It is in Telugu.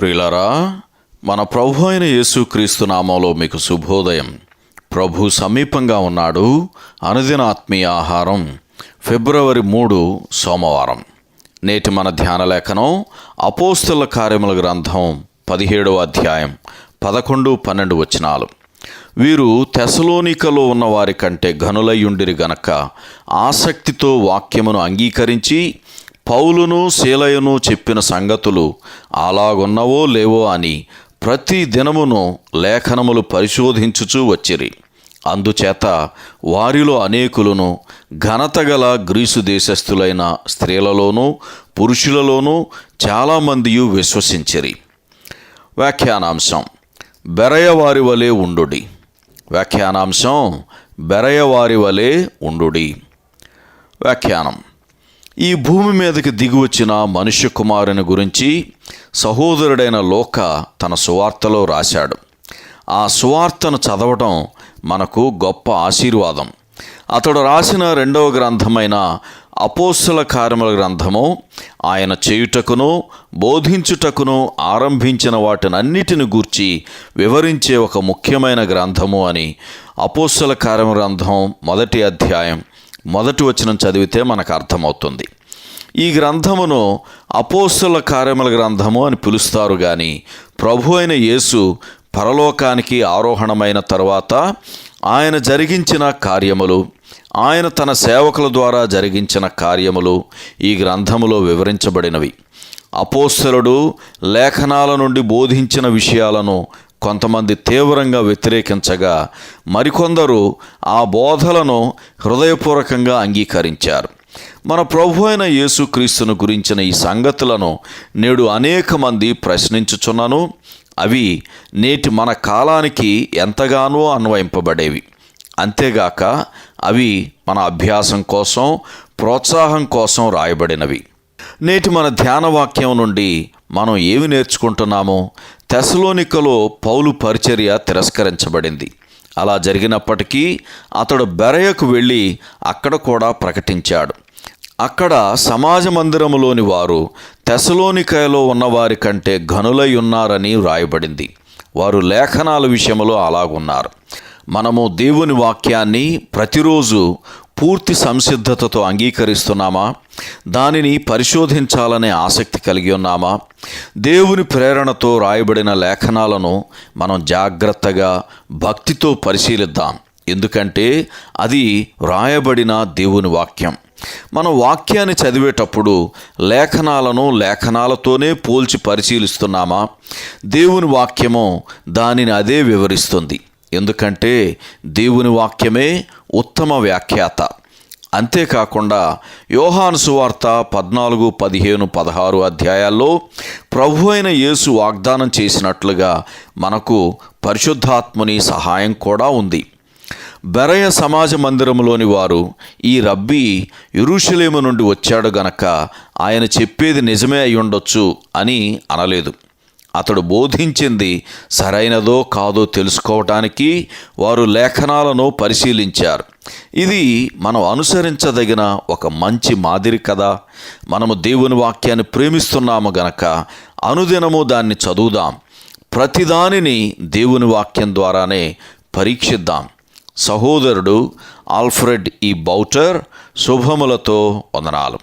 ప్రియులరా మన ప్రభు అయిన యేసుక్రీస్తు నామంలో మీకు శుభోదయం. ప్రభు సమీపంగా ఉన్నాడు అనుదిన ఆత్మీయ ఆహారం ఫిబ్రవరి మూడు సోమవారం. నేటి మన ధ్యాన లేఖనం అపోస్తుల కార్యముల గ్రంథం పదిహేడవ అధ్యాయం పదకొండు పన్నెండు వచనాలు. వీరు తెసలోనికలో ఉన్న వారి కంటే ఘనులయ్యుండిరి గనక ఆసక్తితో వాక్యమును అంగీకరించి పౌలును శీలయును చెప్పిన సంగతులు అలాగున్నవో లేవో అని ప్రతి దినమును లేఖనములు పరిశోధించుచూ వచ్చిరి. అందుచేత వారిలో అనేకులను ఘనతగల గ్రీసు దేశస్థులైన స్త్రీలలోనూ పురుషులలోనూ చాలామంది విశ్వసించిరి. వ్యాఖ్యానాంశం బెరయవారి వలె ఉండుడి. వ్యాఖ్యానాంశం బెరయవారి వలె ఉండుడి. వ్యాఖ్యానం ఈ భూమి మీదకి దిగివచ్చిన మనుష్య కుమారుని గురించి సహోదరుడైన లోక తన సువార్తలో రాశాడు. ఆ సువార్తను చదవటం మనకు గొప్ప ఆశీర్వాదం. అతడు రాసిన రెండవ గ్రంథమైన అపోస్సల కార్యముల గ్రంథము ఆయన చేయుటకును బోధించుటకును ఆరంభించిన వాటినన్నిటిని గూర్చి వివరించే ఒక ముఖ్యమైన గ్రంథము అని అపోస్సల కార్యముల గ్రంథం మొదటి అధ్యాయం. మొదటి వచనం చదివితే మనకు అర్థమవుతుంది. ఈ గ్రంథమును అపోస్తుల కార్యముల గ్రంథము అని పిలుస్తారు కానీ ప్రభు అయిన యేసు పరలోకానికి ఆరోహణమైన తర్వాత ఆయన జరిగించిన కార్యములు ఆయన తన సేవకుల ద్వారా జరిగించిన కార్యములు ఈ గ్రంథములో వివరించబడినవి. అపోస్తలుడు లేఖనాల నుండి బోధించిన విషయాలను కొంతమంది తీవ్రంగా వ్యతిరేకించగా మరికొందరు ఆ బోధలను హృదయపూర్వకంగా అంగీకరించారు. మన ప్రభు అయిన యేసుక్రీస్తును గురించిన ఈ సంగతులను నేడు అనేక మంది ప్రశ్నించుచున్నాను. అవి నేటి మన కాలానికి ఎంతగానో అన్వయింపబడేవి. అంతేగాక అవి మన అభ్యాసం కోసం ప్రోత్సాహం కోసం రాయబడినవి. నేటి మన ధ్యాన వాక్యం నుండి మనం ఏమి నేర్చుకుంటున్నామో? తెసలోనికలో పౌలు పరిచర్య తిరస్కరించబడింది. అలా జరిగినప్పటికీ అతడు బెరయకు వెళ్ళి అక్కడ కూడా ప్రకటించాడు. అక్కడ సమాజ మందిరములోని వారు తెసలోనికలో ఉన్నవారి కంటే ఘనులై ఉన్నారని వ్రాయబడింది. వారు లేఖనాల విషయంలో అలాగున్నారు. మనము దేవుని వాక్యాన్ని ప్రతిరోజు పూర్తి సంసిద్ధతతో అంగీకరిస్తున్నామా? దానిని పరిశోధించాలనే ఆసక్తి కలిగి ఉన్నామా? దేవుని ప్రేరణతో రాయబడిన లేఖనాలను మనం జాగ్రత్తగా భక్తితో పరిశీలిద్దాం. ఎందుకంటే అది వ్రాయబడిన దేవుని వాక్యం. మనం వాక్యాన్ని చదివేటప్పుడు లేఖనాలను లేఖనాలతోనే పోల్చి పరిశీలిస్తున్నామా? దేవుని వాక్యము దానిని అదే వివరిస్తుంది. ఎందుకంటే దేవుని వాక్యమే ఉత్తమ వ్యాఖ్యాత. అంతేకాకుండా యోహాను సువార్త పద్నాలుగు పదిహేను పదహారు అధ్యాయాల్లో ప్రభు అయిన యేసు వాగ్దానం చేసినట్లుగా మనకు పరిశుద్ధాత్ముని సహాయం కూడా ఉంది. బెరయ సమాజ మందిరములోని వారు ఈ రబ్బీ ఇరుషులేము నుండి వచ్చాడు గనక ఆయన చెప్పేది నిజమే అయి ఉండొచ్చు అని అనలేదు. అతడు బోధించింది సరైనదో కాదో తెలుసుకోవటానికి వారు లేఖనాలను పరిశీలించారు. ఇది మనం అనుసరించదగిన ఒక మంచి మాదిరి కదా. మనము దేవుని వాక్యాన్ని ప్రేమిస్తున్నాము గనక అనుదినము దాన్ని చదువుదాం. ప్రతిదానిని దేవుని వాక్యం ద్వారానే పరీక్షిద్దాం. సహోదరుడు ఆల్ఫ్రెడ్ ఈ బౌటర్ శుభములతో వందనాలు.